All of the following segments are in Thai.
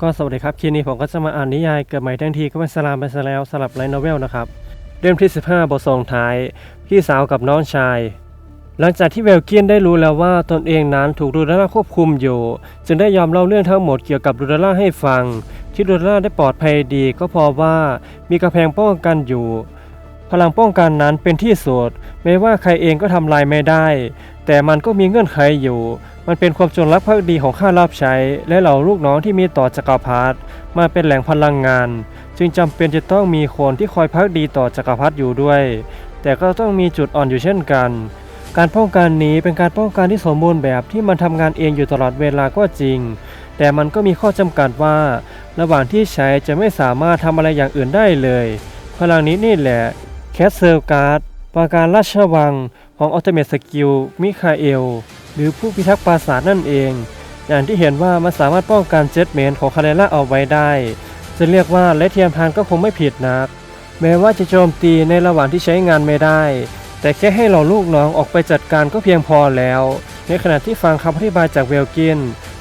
ก็สวัสดีครับคลิปนี้ผมก็จะมาอ่านนิยายเกิดใหม่ทั้งทีก็เป็นสลามไปซะแล้วสลับไลท์โนเวลนะครับเล่มที่ 15 บทส่งท้าย พี่สาวกับน้องชาย หลังจากที่เวลเกียนได้รู้แล้วว่าตนเองนั้นถูกดูดาร่าควบคุมอยู่ จึงได้ยอมเล่าเรื่องทั้งหมดเกี่ยวกับดูดาร่าให้ฟัง ที่ดูดาร่าได้ปลอดภัยดี ก็เพราะว่ามีกระแพงป้องกันอยู่ พลังป้องกันนั้นเป็นที่สุดไม่ว่าใครเองก็ทำลายไม่ได้ แต่มันก็มีเงื่อนไขอยู่ มันเป็นความจงรักภักดีของข้ารับใช้ และเหล่าลูกน้องที่มีต่อจักรพรรดิมาเป็นแหล่งพลังงาน จึงจำเป็นจะต้องมีคนที่คอยพักดีต่อจักรพรรดิอยู่ด้วย แต่ก็ต้องมีจุดอ่อนอยู่เช่นกัน การป้องกันนี้เป็นการป้องกันที่สมบูรณ์แบบที่มันทำงานเองอยู่ตลอดเวลาก็จริง แต่มันก็มีข้อจำกัดว่า ระหว่างที่ใช้จะไม่สามารถทำอะไรอย่างอื่นได้เลย พลังนี้นี่แหละแคสเซิลการ์ดปราการราชวังของอัลเทเมสกิลมิคาเอล หรือผู้พิทักษ์ปราสาทนั่นเอง อย่างที่เห็นว่ามันสามารถป้องกันเจ็ตเมนของคาเรล่าเอาไว้ได้ จะเรียกว่าและเทียมทานก็คงไม่ผิดนัก แม้ว่าจะโจมตีในระหว่างที่ใช้งานไม่ได้ แต่แค่ให้เราลูกน้องออกไปจัดการก็เพียงพอแล้ว ในขณะที่ฟังคำอธิบายจากเวลกิน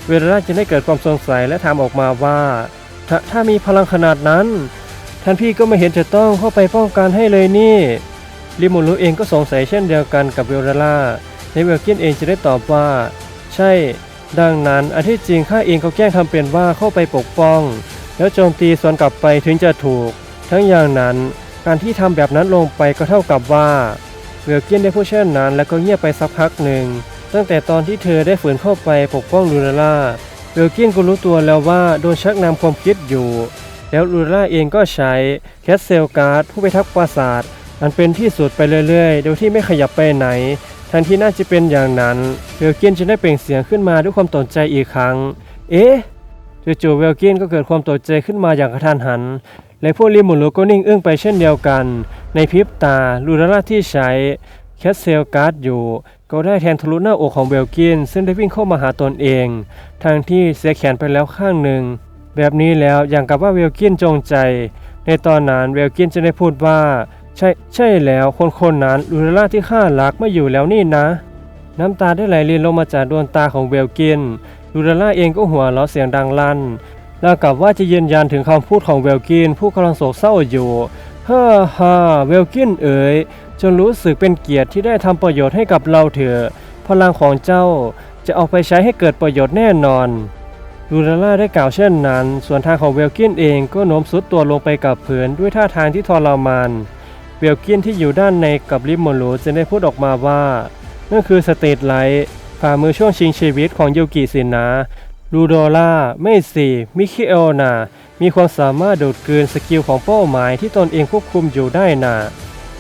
เวลล่าจะได้เกิดความสงสัยและถามออกมาว่าถ้าถ้ามีพลังขนาดนั้นท่านพี่ก็ไม่เห็นจะต้องเข้าไปป้องกันให้เลยนี่ ลิมูรุเองก็สงสัยเช่นเดียวกันกับเวลล่า ในเวลกินเองจะได้ตอบว่า ใช่ ดังนั้นอันที่จริงข้าเองก็แกล้งทำเป็นว่าเข้าไปปกป้อง แล้วโจมตีสวนกลับไปถึงจะถูก ทั้งอย่างนั้นการที่ทำแบบนั้นลงไปก็เท่ากับว่าเวลกินได้พูดเช่นนั้น แล้วก็เงียบไปสักพักหนึ่ง ตั้งแต่ตอนที่เธอได้ฝืนเข้าไปปกป้องลูลาล่าเวลกินก็รู้ตัวแล้วว่าโดนชักนำความคิดอยู่ แล้วลูลาล่าเองก็ใช้แคสเซลการ์ดผู้ไปทักษ์ปราสาทอันเป็นที่สุดไปเรื่อยๆ โดยที่ไม่ขยับไปไหน ทันที่น่าจะเป็นอย่างนั้น เวลกินจึงได้เปล่งเสียงขึ้นมาด้วยความตกใจอีกครั้ง เอ๊ะจู่ๆเวลกินก็เกิดความตกใจขึ้นมาอย่างกระทันหัน และพวกลิมูลูก็นิ่งอึ้งไปเช่นเดียวกัน ในพริบตาลูราล่าที่ใช้แคสเซลการ์ดอยู่ ก็ได้แทนทะลุหน้าอกของเวลกิน ซึ่งได้วิ่งเข้ามาหาตนเอง ทางที่เสียแขนไปแล้วข้างหนึ่ง แบบนี้แล้วอย่างกับว่าเวลกินจงใจ ในตอนนั้นเวลกินจะได้พูดว่า ใช่ใช่แล้วคนคนนั้นลูราล่าที่ข้ารักไม่อยู่แล้วนี่นะ น้ำตาได้ไหลรินลงมาจากดวงตาของเวลกินลูราล่าเองก็หัวเราะเสียงดังลั่นแล้วกับว่าจะยืนยันถึงคำพูดของเวลกินผู้กำลังโศกเศร้าอยู่ฮ่าฮ่าเวลกินเอ๋ยจนรู้สึกเป็นเกียรติที่ได้ทำประโยชน์ให้กับเราเถอะพลังของเจ้าจะเอาไปใช้ให้เกิดประโยชน์แน่นอนลูราล่าได้กล่าวเช่นนั้น ส่วนทางของเวลกินเองก็โน้มสุดตัวลงไปกับพื้นด้วยท่าทางที่ทรมาน เวลกินที่อยู่ด้านในกับลิมโมลูจะได้พูดออกมาว่านั่นคือสเตทไลท์ฝ่ามือช่วงชิงชีวิตของยูกิสินนะลูโดล่าไม่สิมิคิเอลนามีความสามารถดูดกลืนสกิลของเป้าหมายที่ตนเองควบคุมอยู่ได้นา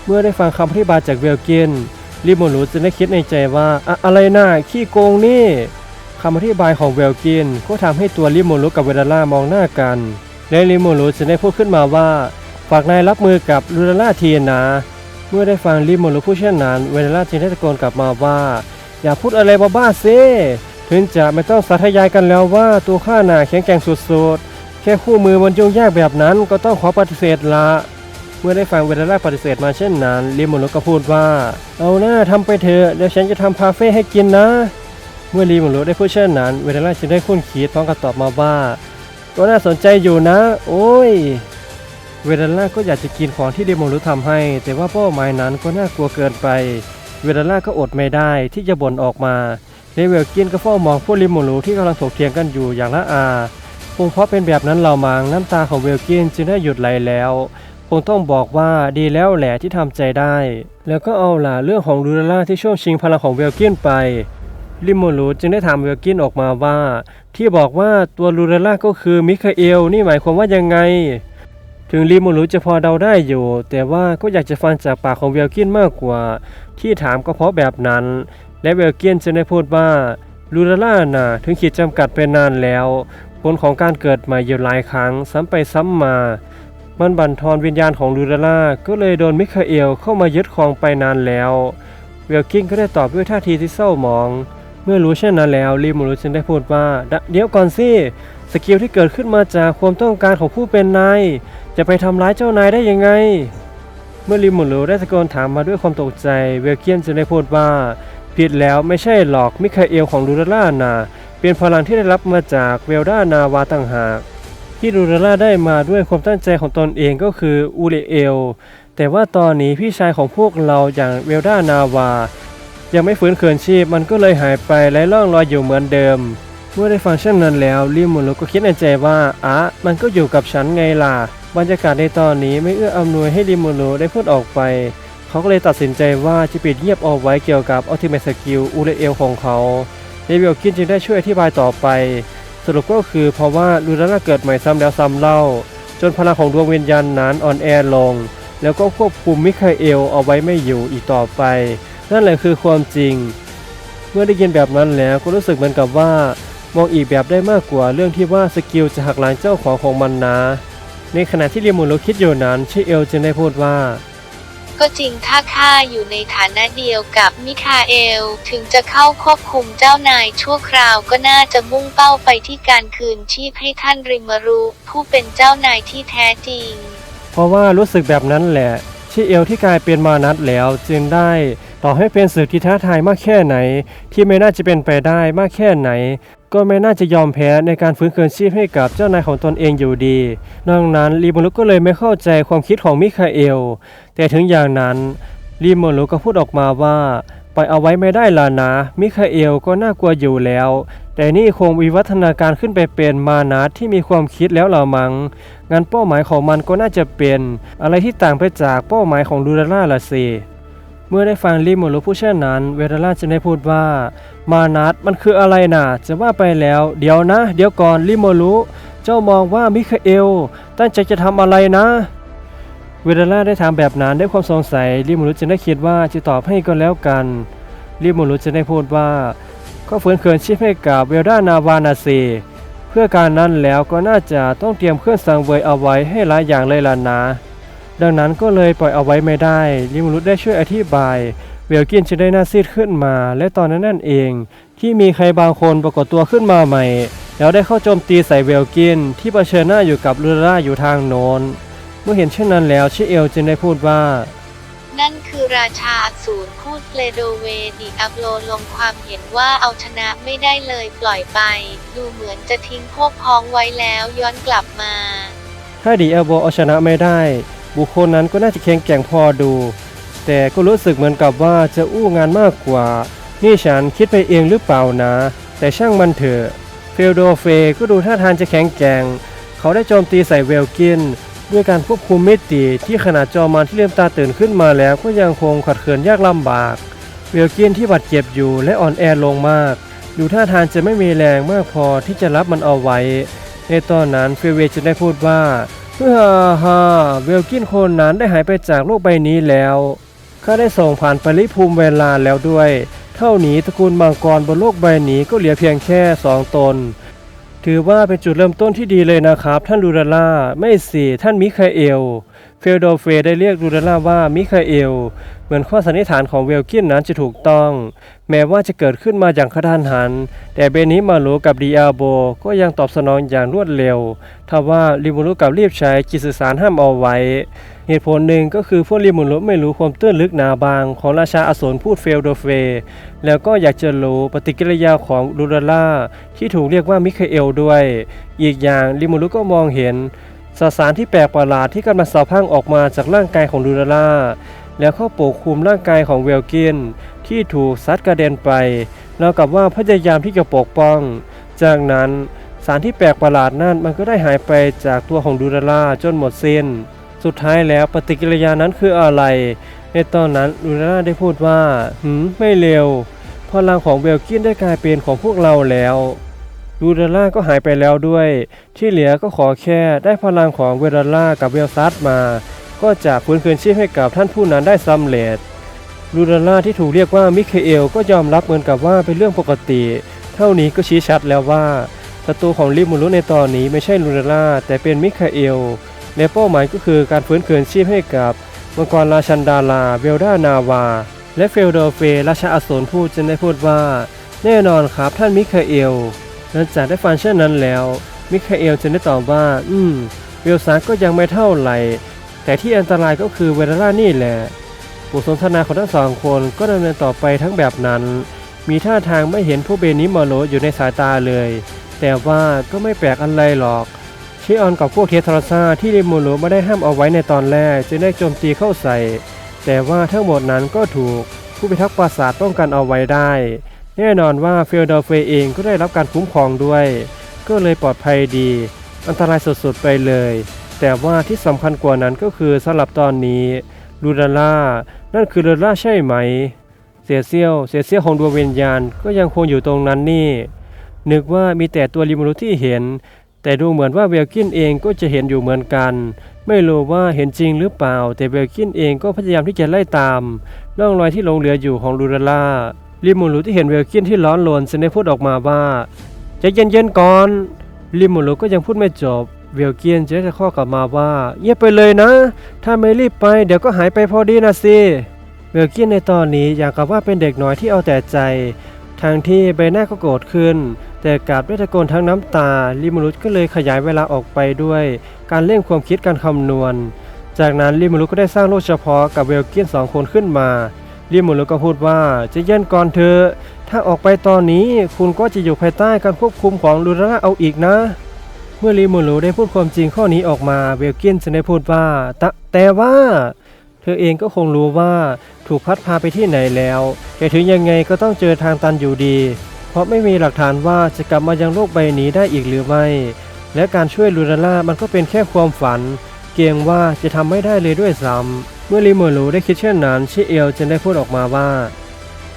เมื่อได้ฟังคำอธิบายจากเวลกินลิโมลูจะได้คิดในใจว่าอะอะไรน่าขี้โกงนี่คำอธิบายของเวลกินก็ทำให้ตัวลิโมลูกับเวลล่ามองหน้ากัน และลิโมลูจะได้พูดขึ้นมาว่าากนายรับมือกับลูลาล่าเทียนะ เมื่อได้ฟังลิโมลูพูดเช่นนั้นเวลล่าจึงได้ตะโกนกลับมาว่า อย่าพูดอะไรบ้าๆซิถึงจะไม่ต้องสาธยายกันแล้วว่าตัวข้าหนาแข็งแกร่งสุดๆ แค่คู่มือมันยุ่งยากแบบนั้นก็ต้องขอปฏิเสธละเมื่อได้ฟังเวลล่าปฏิเสธมาเช่นนั้นลิโมลูก็พูดว่า เอาหน้าทำไปเถอะเดี๋ยวฉันจะทำพาเฟ่ให้กินนะ เมื่อลิโมลูได้พูดเช่นนั้น เวลล่าจึงได้คุ้นคิดพร้อมกับตอบมาว่าก็น่าสนใจอยู่นะ โอ้ย เวลล่าก็อยากจะกินของที่เดโมรุทำให้ แต่ว่าเป้าหมายนั้นก็น่ากลัวเกินไป เวลล่าก็อดไม่ได้ที่จะบ่นออกมาเลเวลกินก็เฝ้ามองพวกลิโมรุที่กำลังถกเถียงกันอยู่อย่างละอาคงเพราะเป็นแบบนั้นเรามังน้ำตาของเวลกินจึงได้หยุดไหลแล้วคงต้องบอกว่าดีแล้วแหละที่ทำใจได้ แล้วก็เอาล่ะเรื่องของลูลาล่าที่ช่วงชิงพลังของเวลกินไปลิโมรุจึงได้ถามเวลกินออกมาว่า ที่บอกว่าตัวลูลาล่าก็คือมิคาเอลนี่หมายความว่ายังไง ถึงลิโมรุจะพอเดาได้อยู่ แต่ว่าก็อยากจะฟังจากปากของเวลกินมากกว่า ที่ถามก็เพราะแบบนั้น และเวลกินจึงได้พูดว่าลูลาล่าน่ะถึงขีดจำกัดไปนานแล้ว ผลของการเกิดใหม่อยู่หลายครั้งซ้ำไปซ้ำมา มันบั่นทอนวิญญาณของลูลาล่าก็เลยโดนมิคาเอลเข้ามายึดครองไปนานแล้วเวลกินก็ได้ตอบด้วยท่าทีที่เศร้าหมอง เมื่อรู้เช่นนั้นแล้วลิมูรุจึงได้พูดว่าเดี๋ยวก่อนสิสกิลที่เกิดขึ้นมาจากความต้องการของผู้เป็นนาย จะไปทำร้ายเจ้านายได้ยังไง เมื่อลิมูรุได้ตะโกนถามมาด้วยความตกใจ เวลเกียนจึงได้พูดว่า ผิดแล้วไม่ใช่หรอกมิคาเอลของลูราล่านาเป็นพลังที่ได้รับมาจากเวลดานาวาต่างหาก ที่ลูราล่าได้มาด้วยความตั้งใจของตนเองก็คืออูเรเอล แต่ว่าตอนนี้พี่ชายของพวกเราอย่างเวลดานาวา ยังไม่ฟื้นคืนชีพมันก็เลยหายไปไร้ร่องรอยอยู่เหมือนเดิม เมื่อได้ฟังเช่นนั้นแล้วลิมูรุก็คิดในใจว่าอะมันก็อยู่กับฉันไงล่ะ บรรยากาศในตอนนี้ไม่เอื้ออำนวยให้ลิมูรุได้พูดออกไป เขาก็เลยตัดสินใจว่าจะปิดเงียบเอาไว้เกี่ยวกับอัลติเม e สกิลอูเรเอลของเขาเดวิลกินจึงได้ช่วยอธิบายต่อไป สรุปก็คือเพราะว่าลูราน่าเกิดใหม่ซ้ำแล้วซ้ำเล่า จนพลังของดวงวิญญาณนั้นอ่อนแอลง แล้วก็ควบคุมมิคาเอลเอาไว้ไม่อยู่อีกต่อไป นั่นแหละคือความจริง เมื่อได้ยินแบบนั้นแล้วก็รู้สึกเหมือนกับว่า มองอีกแบบได้มากกว่าเรื่องที่ว่าสกิลจะหักล้างเจ้าของของมันนะ ในขณะที่เรียมูโรคิดอยู่นั้นชิเอลจึงได้พูดว่าก็จริงถ้าข้าอยู่ในฐานะเดียวกับมิคาเอล ถึงจะเข้าควบคุมเจ้านายชั่วคราวก็น่าจะมุ่งเป้าไปที่การคืนชีพให้ท่านริมารุผู้เป็นเจ้านายที่แท้จริง เพราะว่ารู้สึกแบบนั้นแหละชิเอลที่กลายเป็นมานัดแล้ว จึงได้ต่อให้เป็นสื่อที่ท้าทายมากแค่ไหน ที่ไม่น่าจะเป็นไปได้มากแค่ไหน ก็ไม่น่าจะยอมแพ้ในการฟื้นคืนชีพให้กับเจ้านายของตนเองอยู่ดีดังนั้นลีโมลุกก็เลยไม่เข้าใจความคิดของมิคาเอล แต่ถึงอย่างนั้นลีโมลุกก็พูดออกมาว่าปล่อยเอาไว้ไม่ได้ล่ะนะ มิคาเอลก็น่ากลัวอยู่แล้ว แต่นี่คงวิวัฒนาการขึ้นไปเป็นมานัดที่มีความคิดแล้วเหล่ามังงั้นเป้าหมายของมันก็น่าจะเป็น อะไรที่ต่างไปจากเป้าหมายของลูราล่าละสิ เมื่อได้ฟังลิโมรุผู้เช่นนั้น เวราล่าจะได้พูดว่า มานัดมันคืออะไรน่ะ จะว่าไปแล้ว เดี๋ยวนะ เดี๋ยวก่อนลิโมรุเจ้ามองว่ามิคาเอล ตั้งใจจะทำอะไรนะ เวราล่าได้ถามแบบนั้นด้วยความสงสัยลิโมรุจึงได้คิดว่าจะตอบให้ก็แล้วกันลิโมรุจะได้พูดว่า ก็ฝืนเคืนชีพให้กับเวลดานาวานาเซเพื่อการนั้นแล้วก็น่าจะต้องเตรียมเครื่องสังเวยเอาไว้ให้หลายอย่างเลยล่ะนะดังนั้นก็เลยปล่อยเอาไว้ไม่ได้ลิมรุดได้ช่วยอธิบาย ลกินจะได้หน้าซีดขึ้นมา และตอนนั้นนั่นเอง ที่มีใครบางคนปรากฏตัวขึ้นมาใหม่ แล้วได้เข้าโจมตีใส่เวลกิน ที่เผชิญหน้าอยู่กับลูราอยู่ทางโน้น เมื่อเห็นเช่นนั้นแล้วชิเอลจึงได้พูดว่า นั่นคือราชาอสูรพูดเปลโดเวดิอัพโลลงความเห็นว่าเอาชนะไม่ได้เลยปล่อยไป ดูเหมือนจะทิ้งพวกพ้องไว้แล้วย้อนกลับมา ถ้าดีเอลโบเอาชนะไม่ได้ บุคคลนั้นก็น่าจะแข็งแกร่งพอดู แต่ก็รู้สึกเหมือนกับว่าจะอู้งานมากกว่า นี่ฉันคิดไปเองหรือเปล่านะ แต่ช่างมันเถอะ เฟลโดเฟก็ดูท่าทางจะแข็งแกร่ง เขาได้โจมตีใส่เวลกิน ด้วยการควบคุมมิติที่ขนาดจอมันที่เลืมตาตื่นขึ้นมาแล้วก็ยังคงขัดเขินยากลำบาก เวลกินที่บาดเจ็บอยู่และอ่อนแอลงมาก ดูท่าทางจะไม่มีแรงมากพอที่จะรับมันเอาไว้ ในตอนนั้นเฟเวจะได้พูดว่าฮ่าฮ่าเวลกินคนนั้นได้หายไปจากโลกใบนี้แล้ว ข้าได้ส่งผ่านปริภูมิเวลาแล้วด้วย เท่านี้ตระกูลมังกรบนโลกใบนี้ก็เหลือเพียงแค่สองตน ถือว่าเป็นจุดเริ่มต้นที่ดีเลยนะครับ ท่านลูราล่าไม่สิท่านมิคาเอล เฟลโดเฟได้เรียกลูราล่าว่ามิคาเอล เหมือนข้อสันนิษฐานของเวลกินนั้นจะถูกต้อง แม้ว่าจะเกิดขึ้นมาอย่างกระทันหัน แต่เบนิมารุกับดิอาโบก็ยังตอบสนองอย่างรวดเร็วทว่าริมูรุกับรีบใช้จิตสื่อสารห้ามเอาไว้ เหตุผลหนึ่งก็คือพวกริมูรุไม่รู้ความตื้นลึกหนาบางของราชาอสูรพูดเฟลโดเฟ แล้วก็อยากจะรู้ปฏิกิริยาของลูราล่าที่ถูกเรียกว่ามิคาเอลด้วย อีกอย่างริมูรุก็มองเห็นสสารที่แปลกประหลาดที่กำลังสาพังออกมาจากร่างกายของลูราล่าแล้วเข้าปกคลุมร่างกายของเวลกินที่ถูกซัดกระเด็นไปแล้วกับว่าพยายามที่จะปกป้อง จากนั้นสารที่แปลกประหลาดนั่นมันก็ได้หายไปจากตัวของดูราล่าจนหมดสิ้น สุดท้ายแล้วปฏิกิริยานั้นคืออะไร ในตอนนั้นดูราล่าได้พูดว่า หืม ไม่เร็ว พลังของเวลกินได้กลายเป็นของพวกเราแล้วดูราล่าก็หายไปแล้วด้วย ที่เหลือก็ขอแค่ได้พลังของเวลาล่ากับเวลซัสมา ก็จะฟื้นคืนชีพให้กับท่านผู้นั้นได้สำเร็จลูราล่าที่ถูกเรียกว่ามิคาเอลก็ยอมรับเหมือนกับว่าเป็นเรื่องปกติ เท่านี้ก็ชี้ชัดแล้วว่าศัตรูของลิมูรุในตอนนี้ไม่ใช่ลูราล่าแต่เป็นมิคาเอล และเป้าหมายก็คือการฟื้นคืนชีพให้กับมังกรราชันดาลาเวลดานาวา และเฟลโดเฟราชาอสูรพูดจึงได้พูดว่า แน่นอนครับท่านมิคาเอลหลังจากได้ฟังเช่นนั้นแล้ว มิคาเอลจึงได้ตอบว่า อืมเวลซัสก็ยังไม่เท่าไหร่ แต่ที่อันตรายก็คือเวลาล่านี่แหละบทสนทนาของทั้งสองคนก็ดำเนินต่อไปทั้งแบบนั้น มีท่าทางไม่เห็นผู้เบนิมาโรอยู่ในสายตาเลย แต่ว่าก็ไม่แปลกอะไรหรอก ชิออนกับพวกเททราซาที่ริมูรุไม่ได้ห้ามเอาไว้ในตอนแรกจึงได้โจมตีเข้าใส่ แต่ว่าทั้งหมดนั้นก็ถูกผู้พิทักษ์ปราสาทป้องกันเอาไว้ได้ แน่นอนว่าเฟลเดอร์เฟยเองก็ได้รับการคุ้มครองด้วย ก็เลยปลอดภัยดี อันตรายสุดๆไปเลย แต่ว่าที่สำคัญกว่านั้นก็คือสำหรับตอนนี้ลูดาล่านั่นคือลูดาล่าใช่ไหม เสียเซียวเสียเซียวของดวงวิญญาณก็ยังคงอยู่ตรงนั้นนี่ นึกว่ามีแต่ตัวริมูรุที่เห็น แต่ดูเหมือนว่าเวลกินเองก็จะเห็นอยู่เหมือนกัน ไม่รู้ว่าเห็นจริงหรือเปล่า แต่เวลกินเองก็พยายามที่จะไล่ตามร่องรอยที่หลงเหลืออยู่ของลูดาล่าริมูรุที่เห็นเวลกินที่ร้อนรนจึงได้พูดออกมาว่าใจเย็นๆก่อนริมูรุก็ยังพูดไม่จบเวลเกียนจะได้ข้อกลับมาว่าเงียบไปเลยนะ ถ้าไม่รีบไปเดี๋ยวก็หายไปพอดีนะสิเวลเกียนในตอนนี้อยากกับว่าเป็นเด็กน้อยที่เอาแต่ใจ ทางที่ใบหน้าก็โกรธขึ้น แต่กลับด้วยตะโกนทั้งน้ำตา ลิมูรุสก็เลยขยายเวลาออกไปด้วย การเร่งความคิดการคำนวณ จากนั้นลิมูรุสก็ได้สร้างโลกเฉพาะกับเวลเกียนสองคนขึ้นมาลิมูรุสก็พูดว่าจะเย็นก่อนเถอถ้าออกไปตอนนี้คุณก็จะอยู่ภายใต้การควบคุมของลูราเอาอีกนะ เมื่อลิมูรุได้พูดความจริงข้อนี้ออกมาเวลเกียนจึงได้พูดว่าแต่แต่ว่าเธอเองก็คงรู้ว่าถูกพัดพาไปที่ไหนแล้ว แต่ถึงยังไงก็ต้องเจอทางตันอยู่ดี เพราะไม่มีหลักฐานว่าจะกลับมายังโลกใบนี้ได้อีกหรือไม่ และการช่วยลูราล่ามันก็เป็นแค่ความฝัน เกรงว่าจะทำไม่ได้เลยด้วยซ้ำเมื่อลิมูรุได้คิดเช่นนั้นชิเอลจึงได้พูดออกมาว่า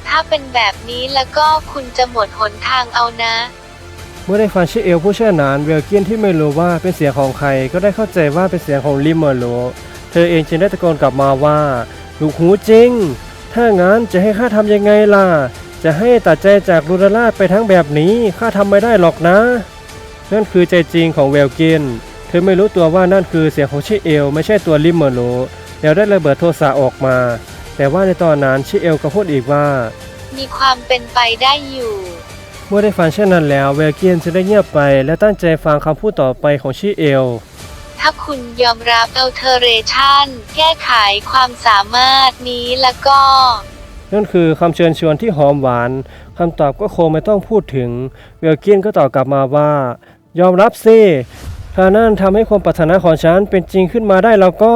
ถ้าเป็นแบบนี้แล้วก็คุณจะหมดหนทางเอานะเมื่อได้ฟังชิเอลผู้เชี่ยวชาญเวลเกียนที่ไม่รู้ว่าเป็นเสียงของใครก็ได้เข้าใจว่าเป็นเสียงของลิมเมอร์โลเธอเองจึงได้ตะโกนกลับมาว่าลูกหูจริง ถ้างั้นจะให้ข้าทำยังไงล่ะ จะให้ตัดใจจากลูดาล่าไปทั้งแบบนี้ข้าทำไม่ได้หรอกนะ นั่นคือใจจริงของเวลเกียนเธอไม่รู้ตัวว่านั่นคือเสียงของชิเอล ไม่ใช่ตัวลิมเมอร์โลแล้วได้ระเบิดโทสะออกมา แต่ว่าในตอนนั้นชิเอลก็พูดอีกว่า มีความเป็นไปได้อยู่ เมื่อได้ฟังเช่นนั้นแล้วเวลเกียนจะได้เงียบไป และตั้งใจฟังคำพูดต่อไปของชิเอลถ้าคุณยอมรับ alteration แก้ไขความสามารถนี้แล้วก็ นั่นคือคำเชิญชวนที่หอมหวานคำตอบก็คงไม่ต้องพูดถึง เวลกีนก็ตอบกลับมาว่า ยอมรับสิถ้านั่นทำให้ความปรารถนาของฉันเป็นจริงขึ้นมาได้แล้วก็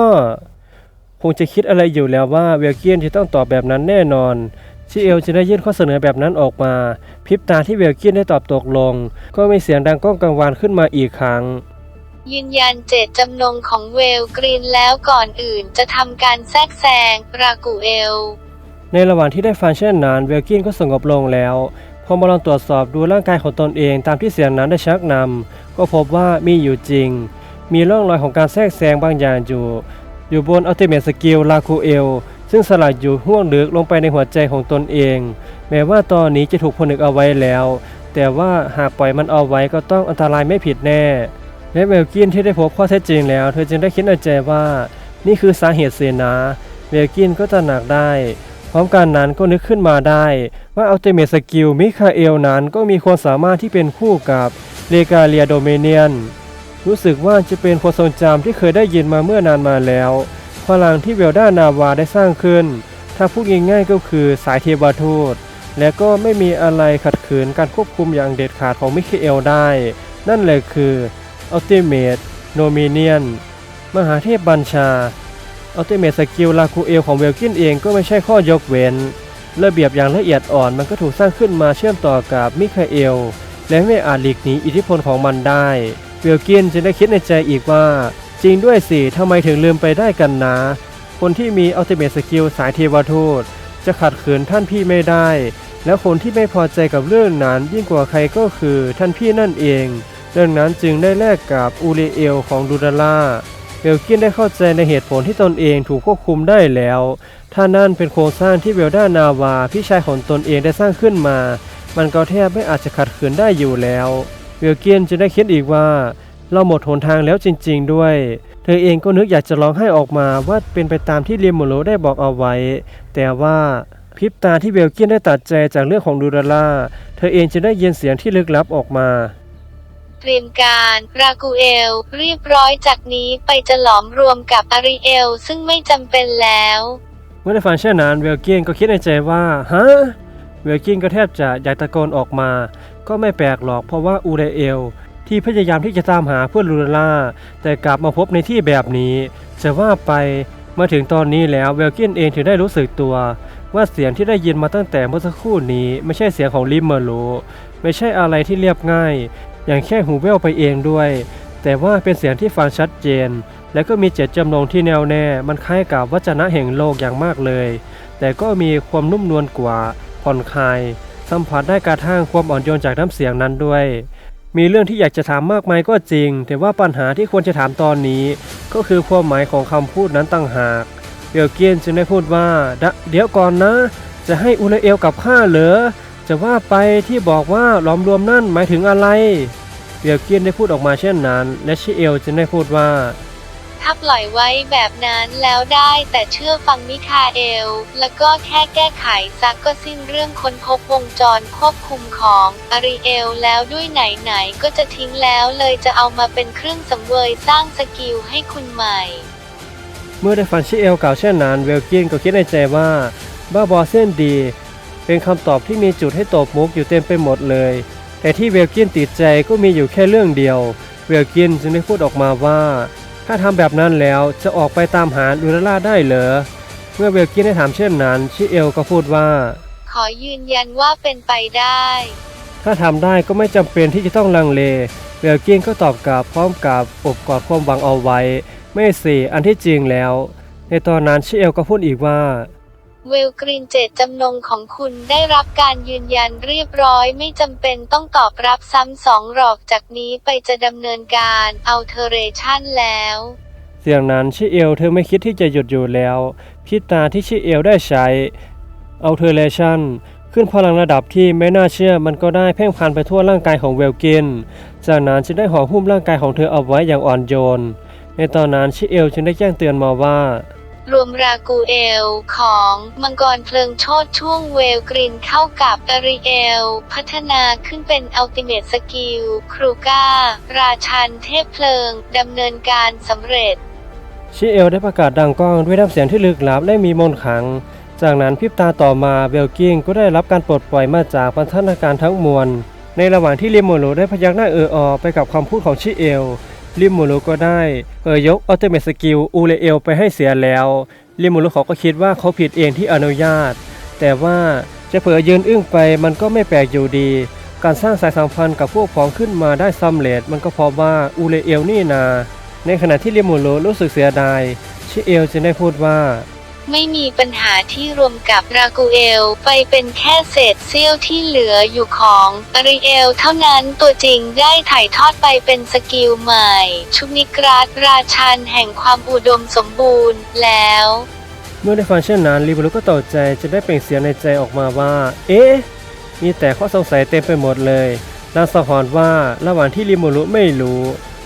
คงจะคิดอะไรอยู่แล้วว่าเวลเกียนจะต้องตอบแบบนั้นแน่นอนชิเอลจะได้ยื่นข้อเสนอแบบนั้นออกมา พริบตาที่เวลเกียนได้ตอบตกลง ก็มีเสียงดังก้องกังวานขึ้นมาอีกครั้ง ยืนยันเจตจำนงของเวลกรีนแล้วก่อนอื่นจะทำการแทรกแซงรากูเอล ในระหว่างที่ได้ฟังเช่นนั้นเวลกินก็สงบลงแล้วพอมาลองตรวจสอบดูร่างกายของตนเองตามที่เสียงนั้นได้ชักนำก็พบว่ามีอยู่จริง มีร่องรอยของการแทรกแซงบางอย่างอยู่ อยู่บนอัลติเม e สกิลลาคูเอลซึ่งสลักอยู่ห่วงลึกลงไปในหัวใจของตนเอง แม้ว่าตอนนี้จะถูกผนึกเอาไว้แล้ว แต่ว่าหากปล่อยมันเอาไว้ก็ต้องอันตรายไม่ผิดแน่ และเวลกินที่ได้พบข้อเท็จจริงแล้ว เธอจึงได้คิดในใจว่า นี่คือสาเหตุเสียนะเวลกินก็ตระหนักได้ พร้อมกันนั้นก็นึกขึ้นมาได้ ว่าอัลติเม e สกิลมิคาเอลนั้นก็มีความสามารถที่เป็นคู่กับเลกาเลียโดเมเนียน รู้สึกว่าจะเป็นความทรงจำที่เคยได้ยินมาเมื่อนานมาแล้ว พลังที่เวลด้านาวาได้สร้างขึ้น ถ้าพูดง่ายๆก็คือสายเทวทูต และก็ไม่มีอะไรขัดขืนการควบคุมอย่างเด็ดขาดของมิคาเอลได้ นั่นเลยคืออัลติเม e โนมิเนียนมหาเทพบัญชา อัลติเม e สกิลลาคูเอลของเวลกินเองก็ไม่ใช่ข้อยกเว้น ระเบียบอย่างละเอียดอ่อนมันก็ถูกสร้างขึ้นมาเชื่อมต่อกับมิคาเอล และไม่อาจหลีกหนีอิทธิพลของมันได้ เวลกินจึงได้คิดในใจอีกว่า จริงด้วยสิทำไมถึงลืมไปได้กันนะ คนที่มีอัลติเม e สกิลสายเทวทูตจะขัดขืนท่านพี่ไม่ได้ แล้วคนที่ไม่พอใจกับเรื่องนั้นยิ่งกว่าใครก็คือท่านพี่นั่นเอง เรื่องนั้นจึงได้แลกกับอูเรเอลของดูดาล่า เบลกินได้เข้าใจในเหตุผลที่ตนเองถูกควบคุมได้แล้วถ้านั่นเป็นโครงสร้างที่เวลด้านาวาพี่ชายของตนเองได้สร้างขึ้นมา มันก็แทบไม่อาจจะขัดขืนได้อยู่แล้วเวลกียนจึงได้คิดอีกว่า เราหมดหนทางแล้วจริง ๆ ด้วย เธอเองก็นึกอยากจะร้องไห้ออกมาว่าเป็นไปตามที่เรียมโมโลได้บอกเอาไว้ แต่ว่าพริบตาที่เบลกียนได้ตัดใจจากเรื่องของดูดาล่าเธอเองจะได้ยินเสียงที่ลึกลับออกมา เตรียมการ รากูเอล เรียบร้อยจากนี้ไปจะหลอมรวมกับอาริเอล ซึ่งไม่จำเป็นแล้ว เมื่อได้ฟังเช่นนั้นเวลเกียนก็คิดในใจว่าฮะเวลกียนก็แทบจะอยากตะโกนออกมา ก็ไม่แปลกหรอกเพราะว่าอูเรเอล ที่พยายามที่จะตามหาเพื่อนลูลล่า แต่กลับมาพบในที่แบบนี้จะว่าไปมาถึงตอนนี้แล้วเวลกินเองถึงได้รู้สึกตัว ว่าเสียงที่ได้ยินมาตั้งแต่เมื่อสักครู่นี้ ไม่ใช่เสียงของลิมเมอร์โลไม่ใช่อะไรที่เรียบง่าย อย่างแค่หูแว่วไปเองด้วย แต่ว่าเป็นเสียงที่ฟังชัดเจน และก็มีเจตจำนงที่แน่วแน่ มันคล้ายกับวจนะแห่งโลกอย่างมากเลย แต่ก็มีความนุ่มนวลกว่า ผ่อนคลาย สัมผัสได้กระทั่งความอ่อนโยนจากน้ำเสียงนั้นด้วย มีเรื่องที่อยากจะถามมากมายก็จริง แต่ว่าปัญหาที่ควรจะถามตอนนี้ ก็คือความหมายของคำพูดนั้นต่างหากเบลเกียนจึงได้พูดว่า เดี๋ยวก่อนนะ จะให้อุลเอลกับข้าเหรอ จะว่าไปที่บอกว่าหลอมรวมนั่นหมายถึงอะไร เบลเกียนได้พูดออกมาเช่นนั้น และชิเอลจึงได้พูดว่า ถ้าปล่อยไว้แบบนั้นแล้วได้แต่เชื่อฟังมิคาเอล แล้วก็แค่แก้ไขซักก็สิ้นเรื่องค้นพบวงจรควบคุมของอาริเอลแล้วด้วยไหนๆก็จะทิ้งแล้วเลยจะเอามาเป็นเครื่องสังเวยสร้างสกิลให้คุณใหม่ เมื่อได้ฟังชิเอลกล่าวเช่นนั้น เวลกินก็คิดในใจว่า บ้าบอเส้นดี เป็นคำตอบที่มีจุดให้ตบมุกอยู่เต็มไปหมดเลย แต่ที่เวลกินติดใจก็มีอยู่แค่เรื่องเดียว เวลกินจึงได้พูดออกมาว่า ถ้าทำแบบนั้นแล้วจะออกไปตามหาลูลาล่าได้เหรอ เมื่อเวลกินได้ถามเช่นนั้น ชิเอลก็พูดว่า ขอยืนยันว่าเป็นไปได้ ถ้าทำได้ก็ไม่จำเป็นที่จะต้องลังเล เวลกินก็ตอบกลับพร้อมกับอบกอดความหวังเอาไว้ ไม่สิอันที่จริงแล้ว ในตอนนั้นชิเอลก็พูดอีกว่า เวลกรีนเจตจำนงของคุณได้รับการยืนยันเรียบร้อยไม่จำเป็นต้องตอบรับซ้ำสองหรอกจากนี้ไปจะดำเนินการ alteration แล้ว เสียงนั้นชิเอลเธอไม่คิดที่จะหยุดอยู่แล้วพิตาที่ชิเอลได้ใช้ Alteration ขึ้นพลังระดับที่ไม่น่าเชื่อมันก็ได้เพ่งพันไปทั่วร่างกายของเวลกิน จากนั้นจึงได้ห่อหุ้มร่างกายของเธอเอาไว้อย่างอ่อนโยน ในตอนนั้นชิเอลจึงได้แจ้งเตือนมาว่า รวมรากูเอลของมังกรเพลิงโชดช่วงเวลกรีนเข้ากับอาริเอล พัฒนาขึ้นเป็นอัลติเม e สกิลครูก้า ราชันเทพเพลิงดำเนินการสำเร็จ ชิเอลได้ประกาศดังก้องด้วยน้ำเสียงที่ลึกลับและมีมนต์ขลัง จากนั้นพริบตาต่อมาเบลกิงก็ได้รับการปลดปล่อยมาจากพันธนาการทั้งมวล ในระหว่างที่เลมโมโลได้พยักหน้าเอออไปกับคำพูดของชิเอล ลิมโมโลก็ได้เอ่ยยกอัลเทเมสกิลอูเลเอลไปให้เสียแล้วลิมโมโลเขาก็คิดว่าเขาผิดเองที่อนุญาต แต่ว่าจะเผลอยืนอึ้งไปมันก็ไม่แปลกอยู่ดี การสร้างสายสัมพันธ์กับพวกพ้องขึ้นมาได้สำเร็จมันก็เพราะว่าอูเลเอลนี่นา ในขณะที่ลิมโมโลรู้สึกเสียดายชิเอลจึงได้พูดว่า ไม่มีปัญหาที่รวมกับรากูเอลไปเป็นแค่เศษเสี้ยวที่เหลืออยู่ของอริเอลเท่านั้นตัวจริงได้ถ่ายทอดไปเป็นสกิลใหม่ ชุนิกรัตราชันแห่งความอุดมสมบูรณ์แล้ว เมื่อได้ฟังเช่นนั้นลิมโมโลก็ตกใจจะได้เปล่งเสียงในใจออกมาว่า เอ๊ะ มีแต่ข้อสงสัยเต็มไปหมดเลยนางสังหรณ์ว่าระหว่างที่ลิมโมโลไม่รู้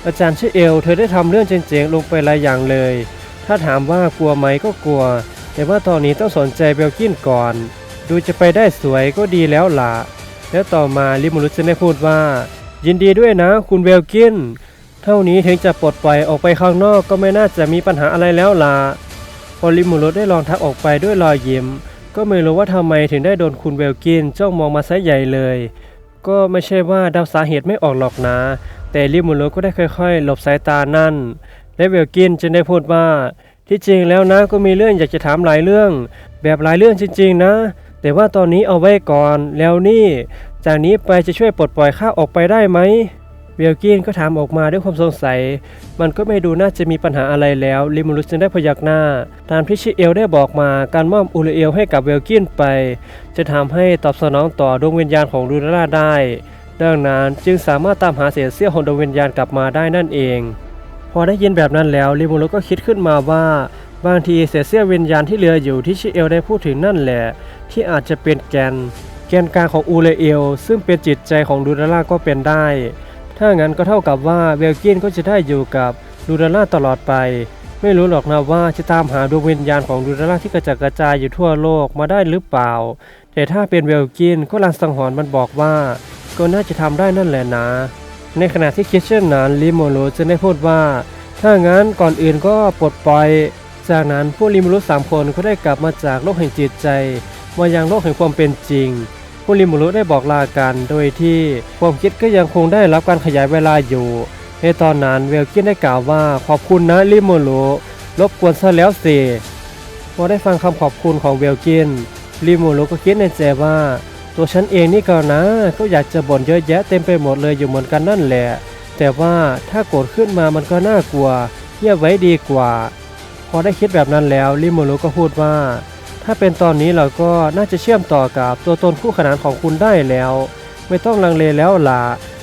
อาจารย์ชื่อเอล เธอได้ทำเรื่องเจ๋งๆลงไปหลายอย่างเลย ถ้าถามว่ากลัวไหมก็กลัว แต่ว่าตอนนี้ต้องสนใจเบลกินก่อน ดูจะไปได้สวยก็ดีแล้วล่ะ แล้วต่อมาลิมูรุจะได้พูดว่า ยินดีด้วยนะ คุณเบลกิน เท่านี้ถึงจะปลดปล่อยออกไปข้างนอกก็ไม่น่าจะมีปัญหาอะไรแล้วล่ะพอลิมูรุได้ลองทักออกไปด้วยรอยยิ้ม ก็ไม่รู้ว่าทำไมถึงได้โดนคุณเบลกินจ้องมองมาซะใหญ่เลย ก็ไม่ใช่ว่าเดาสาเหตุไม่ออกหรอกนะ แต่ลิมูรุก็ได้ค่อย ๆ หลบสายตานั่นและเบลกินจึงได้พูดว่า ที่จริงแล้วนะก็มีเรื่องอยากจะถามหลายเรื่อง แบบหลายเรื่องจริง ๆ นะ แต่ว่าตอนนี้เอาไว้ก่อนแล้วนี่ จากนี้ไปจะช่วยปลดปล่อยข้าออกไปได้ไหมเบลกินก็ถามออกมาด้วยความสงสัย มันก็ไม่ดูน่าจะมีปัญหาอะไรแล้ว ลิมูรุสจึงได้พยักหน้า ตามที่ชิเอลได้บอกมา การมอบอูเลเอลให้กับเวลกินไป จะทำให้ตอบสนองต่อดวงวิญญาณของลูราลาได้ ดังนั้นจึงสามารถตามหาเศษเสี้ยวของดวงวิญญาณกลับมาได้นั่นเอง พอได้ยินแบบนั้นแล้วลิมูรุก็คิดขึ้นมาว่าบางทีเศษเสี้ยววิญญาณที่เหลืออยู่ที่ชิเอลได้พูดถึงนั่นแหละ ที่อาจจะเป็นแกน แกนกลางของอูเลเอล ซึ่งเป็นจิตใจของลูราล่าก็เป็นได้ ถ้างั้นก็เท่ากับว่าเวลกินก็จะได้อยู่กับลูราล่าตลอดไป ไม่รู้หรอกนะว่าจะตามหาดวงวิญญาณของลูราล่าที่กระจัดกระจายอยู่ทั่วโลกมาได้หรือเปล่า แต่ถ้าเป็นเวลกินก็ลังสังหรณ์มันบอกว่า ก็น่าจะทำได้นั่นแหละนะ ในขณะที่คิเช่นนั้นลิโมโรจะได้พูดว่า ถ้างั้นก่อนอื่นก็ปลดปล่อย จากนั้นผู้ลิมโรุสามคนก็ได้กลับมาจากโลกแห่งจิตใจ มายังโลกแห่งความเป็นจริง ผู้ริมูรุได้บอกลากันโดยที่ความคิดก็ยังคงได้รับการขยายเวลาอยู่ ในตอนนั้นเวลกินได้กล่าวว่าขอบคุณนะริมูรุรบกวนซะแล้วสิพอได้ฟังคำขอบคุณของเวลกินริมูรุก็คิดในใจว่า ตัวฉันเองนี่ก็นะ ก็อยากจะบ่นเยอะแยะเต็มไปหมดเลยอยู่เหมือนกันนั่นแหละ แต่ว่าถ้าโกรธขึ้นมามันก็น่ากลัวเงียบไว้ดีกว่า พอได้คิดแบบนั้นแล้วริมูรุก็พูดว่า ถ้าเป็นตอนนี้เราก็น่าจะเชื่อมต่อกับตัวตนคู่ขนานของคุณได้แล้ว ไม่ต้องลังเลแล้วล่ะ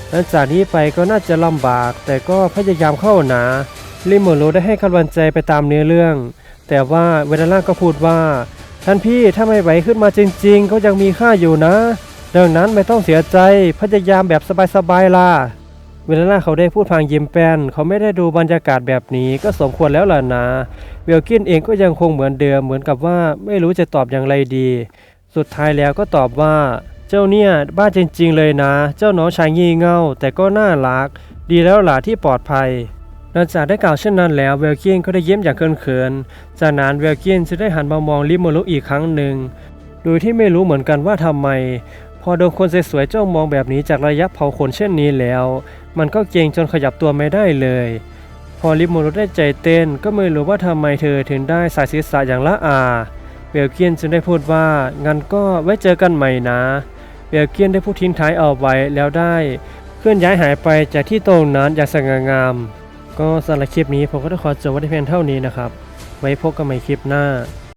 หลังจากนี้ไปก็น่าจะลำบาก แต่ก็พยายามเข้านะริมูรุได้ให้กำลังใจไปตามเนื้อเรื่อง แต่ว่าเวลาล่าก็พูดว่า ท่านพี่ถ้าไม่ไหวขึ้นมาจริง ๆ ก็ยังมีค่าอยู่นะ ดังนั้นไม่ต้องเสียใจพยายามแบบสบายๆล่ะเวลาล่าเขาได้พูดพางยิ้มแป้น เขาไม่ได้ดูบรรยากาศแบบนี้ก็สมควรแล้วล่ะนะเวลกินเองก็ยังคงเหมือนเดิมเหมือนกับว่าไม่รู้จะตอบอย่างไรดี สุดท้ายแล้วก็ตอบว่า เจ้าเนี่ยบ้าจริง ๆ เลยนะ เจ้าน้องชายงี่เง่าแต่ก็น่ารัก ดีแล้วล่ะที่ปลอดภัย หลังจากได้กล่าวเช่นนั้นแล้วเวลกินก็ได้เยิ้มอย่างเขินๆจากนั้นเวลกินจะได้หันมามองลิโมลุอีกครั้งหนึ่ง โดยที่ไม่รู้เหมือนกันว่าทำไม พอโดนคนสวยๆจ้องมองแบบนี้จากระยะเผาขนเช่นนี้แล้ว มันก็เกรงจนขยับตัวไม่ได้เลย พอลิโมรุได้ใจเต้นก็ไม่รู้ว่าทำไมเธอถึงได้สายศีรษะอย่างละอาเบลเกียนจึงได้พูดว่างั้นก็ไว้เจอกันใหม่นะเบลเกียนได้พูดทิ้งท้ายเอาไว้แล้วได้ เคลื่อนย้ายหายไปจากที่ตรงนั้นอย่างสง่างาม ก็สำหรับคลิปนี้ผมก็ต้องขอจบไว้ที่เพียงเท่านี้นะครับ ไว้พบกันใหม่คลิปหน้า